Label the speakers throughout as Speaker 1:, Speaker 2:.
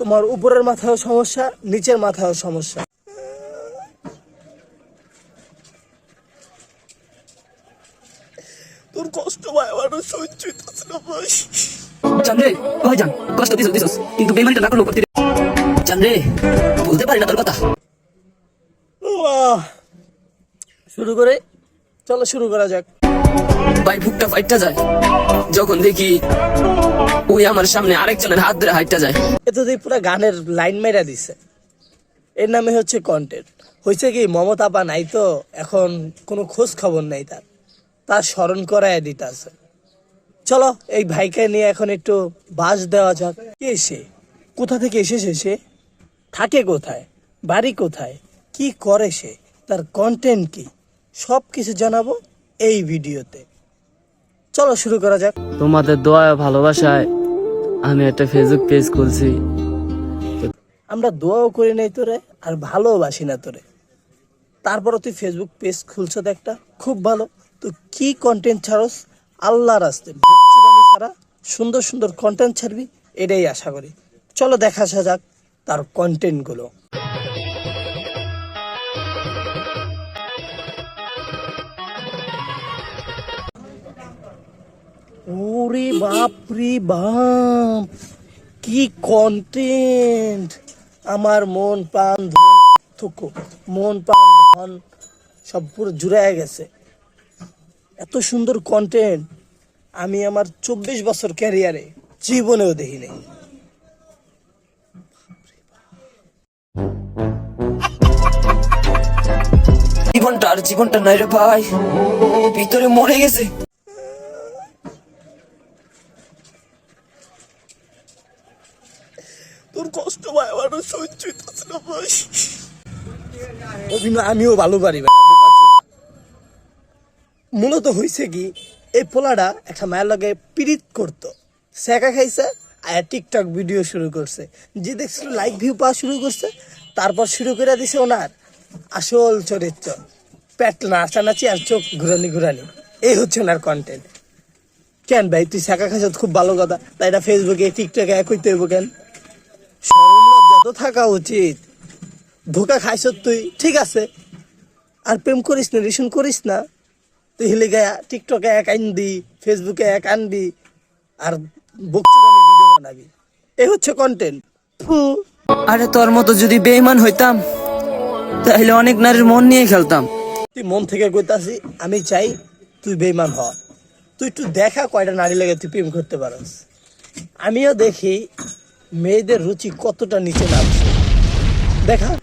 Speaker 1: তোমার উপরের মাথায় সমস্যা নিচের মাথায়ও সমস্যা। তোর কষ্ট ভাই আমার সহ্য হইতাছে না ভাই
Speaker 2: চান্দরে ভাই যান কষ্ট দিছস দিছস। কিন্তু বেমানটা না করল করতে চান্দরে বলতে পারি না তোর কথা।
Speaker 1: শুরু করে চলো শুরু করা যাক।
Speaker 2: ভাই বুকটা ফাইটটা যায়। যখন দেখি ওই আমার সামনে আরেকজনের হাত ধরে হাইটটা যায়।
Speaker 1: এ তো পুরো গানের লাইন মেরা দিছে। এর নামে হচ্ছে কন্টেন্ট হয়েছে কি মমতা আপা নাই তো এখন কোনো খোঁজ খবর নাই তার। তার স্মরণ করায় দিতে আছে। চলো এই ভাইকে নিয়ে এখন একটু বাস দেওয়া যাক। কে সে? কোথা থেকে এসেছে সে? থাকে কোথায়? বাড়ি কোথায়? কি করে সে? তার কন্টেন্ট কি? সব কিছু জানাব এই ভিডিওতে। চলো শুরু করা যাক।
Speaker 2: তোমাদের দোয়া ভালোবাসায় আমি একটা ফেসবুক পেজ খুলছি।
Speaker 1: আমরা দোয়াও করি নাই তোরে, আর ভালোবাসি না তোরে। তারপরও তুই ফেসবুক পেজ খুলছ একটা, খুব ভালো। তো কি কন্টেন্ট ছাড়স? আল্লাহর আসতে ছাড়া সুন্দর সুন্দর কন্টেন্ট ছাড়বি, এটাই আশা করি। চলো দেখা যাক তার কন্টেন্টগুলো ওরে বাপ রে বাপ, কি কন্টেন্ট আমার মন ধন, থুকু, মন প্রাণ ধন, সব পুরো জুড়ে গেছে। এত সুন্দর কন্টেন্ট আমি আমার চব্বিশ বছর ক্যারিয়ারে জীবনেও দেখি নাই।
Speaker 2: জীবনটা আর জীবনটা নাই রে ভাই, ভিতরে মরে গেছে।
Speaker 1: তোর কষ্ট ভাই আমার সহ্য হইতাছে ভাই অভিনয় আমিও ভালো পারি। মূলত হয়েছে কি, এই পোলাটা একটা মায়ের লগে পিরিত করতো। সেকা খাইছে আর টিকটক ভিডিও শুরু করছে। যে দেখছিল লাইক ভিউ পাওয়া শুরু করছে, তারপর শুরু করে দিছে ওনার আসল চরিত্র। পেট নাচানাচি আর চোখ ঘুরানি ঘুরানি। এই হচ্ছে ওনার কন্টেন্ট কেন ভাই, তুই সেকা খাইছ খুব ভালো কথা। তাই এটা ফেসবুকে টিকটকে এক হইতে হইব কেন? লজ্জা থাকা উচিত। ধোকা খাইছ তুই ঠিক আছে। আর প্রেম করিস না রিলেশন করিস না। তুই হিলে গায়া টিকটকে এক আনবি ফেসবুকে এক আনবি আর বক্তৃতা ভিডিও বানাবি। এই হচ্ছে কন্টেন্ট ফু।
Speaker 2: আরে তোর মতো যদি বেইমান হইতাম তাহলে অনেক নারীর মন নিয়ে খেলতাম।
Speaker 1: তুই মন থেকে কইতাছি আমি চাই তুই বেইমান হ। তুই একটু দেখা কয়টা নারী লাগে তুই প্রেম করতে পারস। আমিও দেখি মেয়েদের রুচি কতটা নিচে নামছে? দেখা।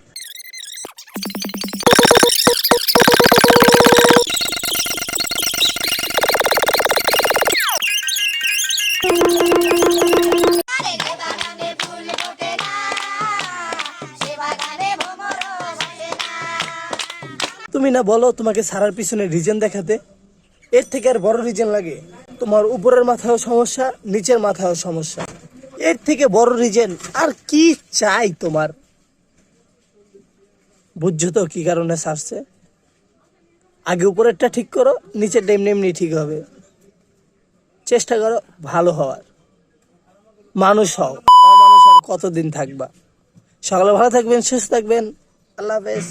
Speaker 1: তুমি না বলো তোমাকে সারার পিছনে রিজন দেখাতে? এর থেকে আর বড় রিজন লাগে। তোমার উপরের মাথায়ও সমস্যা, নিচের মাথায়ও সমস্যা। এর থেকে বড় রিজন আর কি চাই তোমার? বুঝছ তো কি কারণে সারছে? আগে উপরেরটা ঠিক করো নিচের এমনি এমনি ঠিক হবে। চেষ্টা করো, ভালো হওয়ার। মানুষ হও মানুষ আর কতদিন থাকবা? সকালে ভালো থাকবেন, সুস্থ থাকবেন। আল্লাহ হাফেজ।